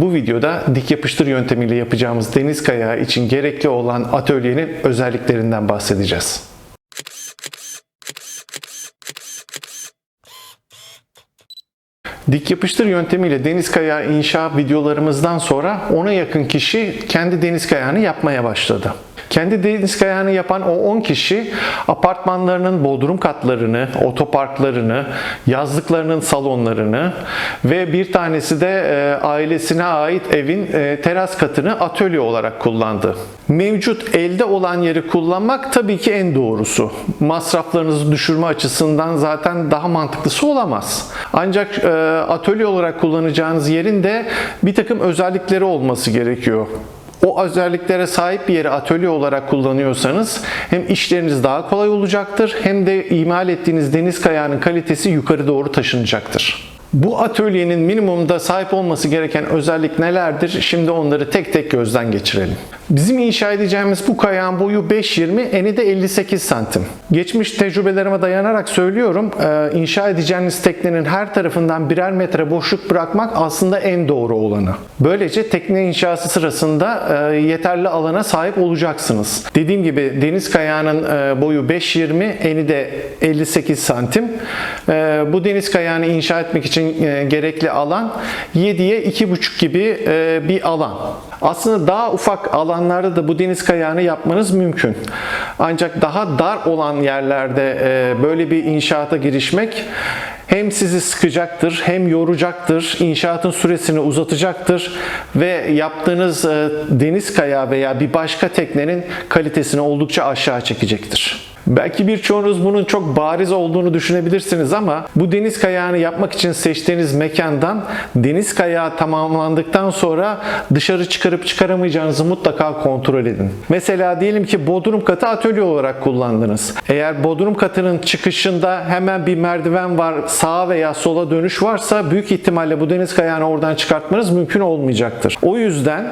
Bu videoda dik yapıştır yöntemiyle yapacağımız deniz kayağı için gerekli olan atölyenin özelliklerinden bahsedeceğiz. Dik yapıştır yöntemiyle deniz kayağı inşa videolarımızdan sonra ona yakın kişi kendi deniz kayağını yapmaya başladı. Kendi deniz kayağını yapan o 10 kişi apartmanlarının bodrum katlarını, otoparklarını, yazlıklarının salonlarını ve bir tanesi de e, ailesine ait evin e, teras katını atölye olarak kullandı. Mevcut elde olan yeri kullanmak tabii ki en doğrusu. Masraflarınızı düşürme açısından zaten daha mantıklısı olamaz. Ancak e, atölye olarak kullanacağınız yerin de bir takım özellikleri olması gerekiyor. O özelliklere sahip bir yeri atölye olarak kullanıyorsanız hem işleriniz daha kolay olacaktır hem de imal ettiğiniz deniz kayağının kalitesi yukarı doğru taşınacaktır. Bu atölyenin minimumda sahip olması gereken özellik nelerdir? Şimdi onları tek tek gözden geçirelim. Bizim inşa edeceğimiz bu kayağın boyu 5.20, eni de 58 santim. Geçmiş tecrübelerime dayanarak söylüyorum, e, inşa edeceğiniz teknenin her tarafından birer metre boşluk bırakmak aslında en doğru olanı. Böylece tekne inşası sırasında e, yeterli alana sahip olacaksınız. Dediğim gibi deniz kayağının e, boyu 5.20, eni de 58 santim. Bu deniz kayağını inşa etmek için gerekli alan 7'ye 2,5 gibi bir alan. Aslında daha ufak alanlarda da bu deniz kayağını yapmanız mümkün. Ancak daha dar olan yerlerde e, böyle bir inşaata girişmek hem sizi sıkacaktır, hem yoracaktır, inşaatın süresini uzatacaktır ve yaptığınız e, deniz kayağı veya bir başka teknenin kalitesini oldukça aşağı çekecektir. Belki birçoğunuz bunun çok bariz olduğunu düşünebilirsiniz ama bu deniz kayağını yapmak için seçtiğiniz mekandan deniz kayağı tamamlandıktan sonra dışarı çıkarıp çıkaramayacağınızı mutlaka kontrol edin. Mesela diyelim ki bodrum katı atölye olarak kullandınız. Eğer bodrum katının çıkışında hemen bir merdiven var, sağa veya sola dönüş varsa büyük ihtimalle bu deniz kayağını oradan çıkartmanız mümkün olmayacaktır. O yüzden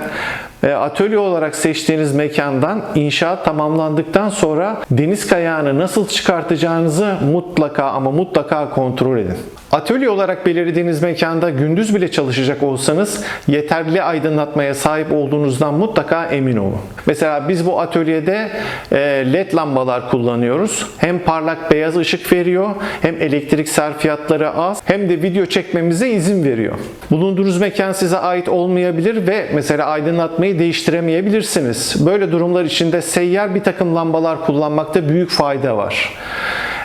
atölye olarak seçtiğiniz mekandan inşaat tamamlandıktan sonra deniz kayağını nasıl çıkartacağınızı mutlaka ama mutlaka kontrol edin. Atölye olarak belirlediğiniz mekanda gündüz bile çalışacak olsanız yeterli aydınlatmaya sahip olduğunuzdan mutlaka emin olun. Mesela biz bu atölyede e, led lambalar kullanıyoruz. Hem parlak beyaz ışık veriyor, hem elektrik sarfiyatları az, hem de video çekmemize izin veriyor. Bulunduğunuz mekan size ait olmayabilir ve mesela aydınlatmayı değiştiremeyebilirsiniz. Böyle durumlar içinde seyyar bir takım lambalar kullanmakta büyük fayda var.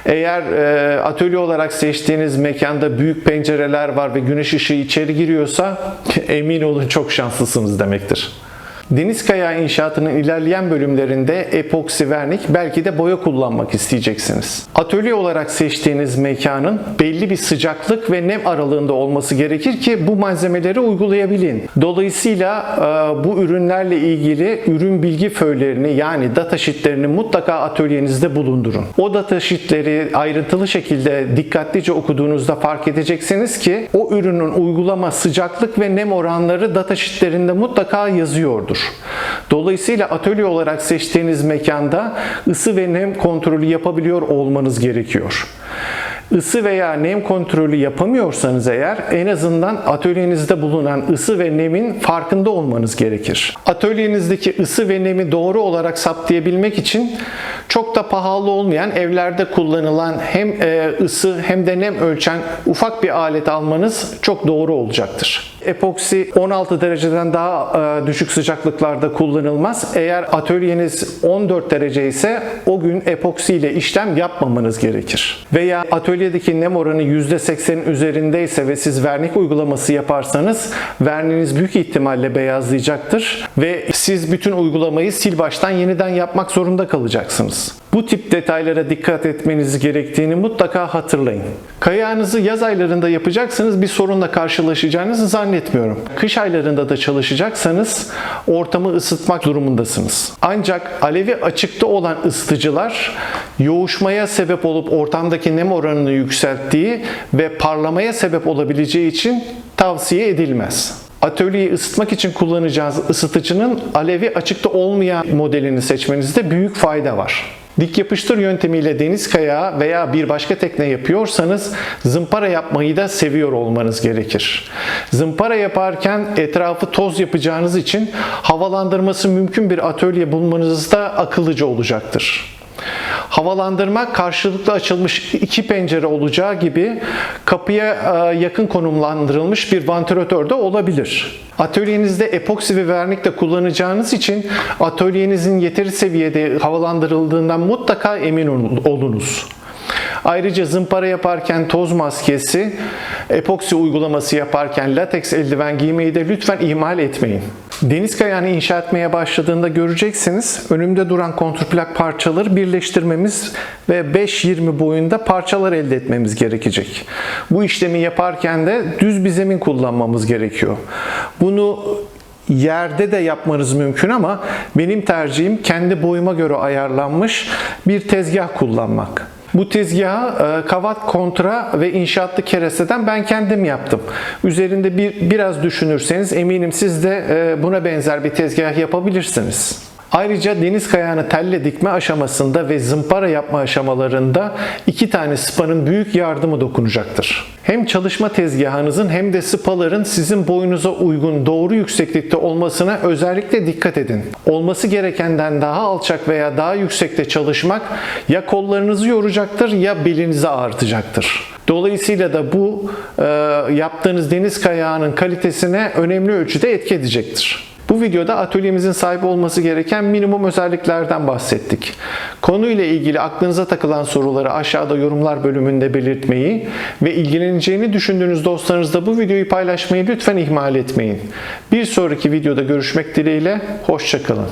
Eğer e, atölye olarak seçtiğiniz mekanda büyük pencereler var ve güneş ışığı içeri giriyorsa emin olun çok şanslısınız demektir. Deniz kayağı inşaatının ilerleyen bölümlerinde epoksi vernik belki de boya kullanmak isteyeceksiniz. Atölye olarak seçtiğiniz mekanın belli bir sıcaklık ve nem aralığında olması gerekir ki bu malzemeleri uygulayabilin. Dolayısıyla e, bu ürünlerle ilgili ürün bilgi föylerini yani data sheetlerini mutlaka atölyenizde bulundurun. O data sheetleri ayrıntılı şekilde dikkatlice okuduğunuzda fark edeceksiniz ki o ürünün uygulama sıcaklık ve nem oranları data sheetlerinde mutlaka yazıyordur. Dolayısıyla atölye olarak seçtiğiniz mekanda ısı ve nem kontrolü yapabiliyor olmanız gerekiyor. Isı veya nem kontrolü yapamıyorsanız eğer en azından atölyenizde bulunan ısı ve nemin farkında olmanız gerekir. Atölyenizdeki ısı ve nemi doğru olarak saptayabilmek için çok da pahalı olmayan evlerde kullanılan hem e, ısı hem de nem ölçen ufak bir alet almanız çok doğru olacaktır. Epoksi 16 dereceden daha e, düşük sıcaklıklarda kullanılmaz. Eğer atölyeniz 14 derece ise o gün epoksi ile işlem yapmamanız gerekir. Veya atölyedeki nem oranı %80'in üzerindeyse ve siz vernik uygulaması yaparsanız verniniz büyük ihtimalle beyazlayacaktır ve siz bütün uygulamayı sil baştan yeniden yapmak zorunda kalacaksınız. Bu tip detaylara dikkat etmeniz gerektiğini mutlaka hatırlayın. Kayağınızı yaz aylarında yapacaksanız bir sorunla karşılaşacağınızı zannetmiyorum. Kış aylarında da çalışacaksanız ortamı ısıtmak durumundasınız. Ancak alevi açıkta olan ısıtıcılar yoğuşmaya sebep olup ortamdaki nem oranını yükselttiği ve parlamaya sebep olabileceği için tavsiye edilmez. Atölyeyi ısıtmak için kullanacağınız ısıtıcının alevi açıkta olmayan modelini seçmenizde büyük fayda var. Dik yapıştır yöntemiyle deniz kayağı veya bir başka tekne yapıyorsanız zımpara yapmayı da seviyor olmanız gerekir. Zımpara yaparken etrafı toz yapacağınız için havalandırması mümkün bir atölye bulmanız da akıllıca olacaktır. Havalandırma karşılıklı açılmış iki pencere olacağı gibi kapıya e, yakın konumlandırılmış bir vantilatör de olabilir. Atölyenizde epoksi ve vernik de kullanacağınız için atölyenizin yeteri seviyede havalandırıldığından mutlaka emin ol- olunuz. Ayrıca zımpara yaparken toz maskesi, epoksi uygulaması yaparken lateks eldiven giymeyi de lütfen ihmal etmeyin. Deniz kayağını inşa etmeye başladığında göreceksiniz önümde duran kontrplak parçaları birleştirmemiz ve 5-20 boyunda parçalar elde etmemiz gerekecek. Bu işlemi yaparken de düz bir zemin kullanmamız gerekiyor. Bunu yerde de yapmanız mümkün ama benim tercihim kendi boyuma göre ayarlanmış bir tezgah kullanmak. Bu tezgahı e, kavat kontra ve inşaatlı keresteden ben kendim yaptım. Üzerinde bir biraz düşünürseniz eminim siz de e, buna benzer bir tezgah yapabilirsiniz. Ayrıca deniz kayağını telle dikme aşamasında ve zımpara yapma aşamalarında iki tane spanın büyük yardımı dokunacaktır. Hem çalışma tezgahınızın hem de spaların sizin boyunuza uygun doğru yükseklikte olmasına özellikle dikkat edin. Olması gerekenden daha alçak veya daha yüksekte çalışmak ya kollarınızı yoracaktır ya belinizi ağrıtacaktır. Dolayısıyla da bu e, yaptığınız deniz kayağının kalitesine önemli ölçüde etki edecektir. Bu videoda atölyemizin sahip olması gereken minimum özelliklerden bahsettik. Konuyla ilgili aklınıza takılan soruları aşağıda yorumlar bölümünde belirtmeyi ve ilgileneceğini düşündüğünüz dostlarınızla bu videoyu paylaşmayı lütfen ihmal etmeyin. Bir sonraki videoda görüşmek dileğiyle, hoşçakalın.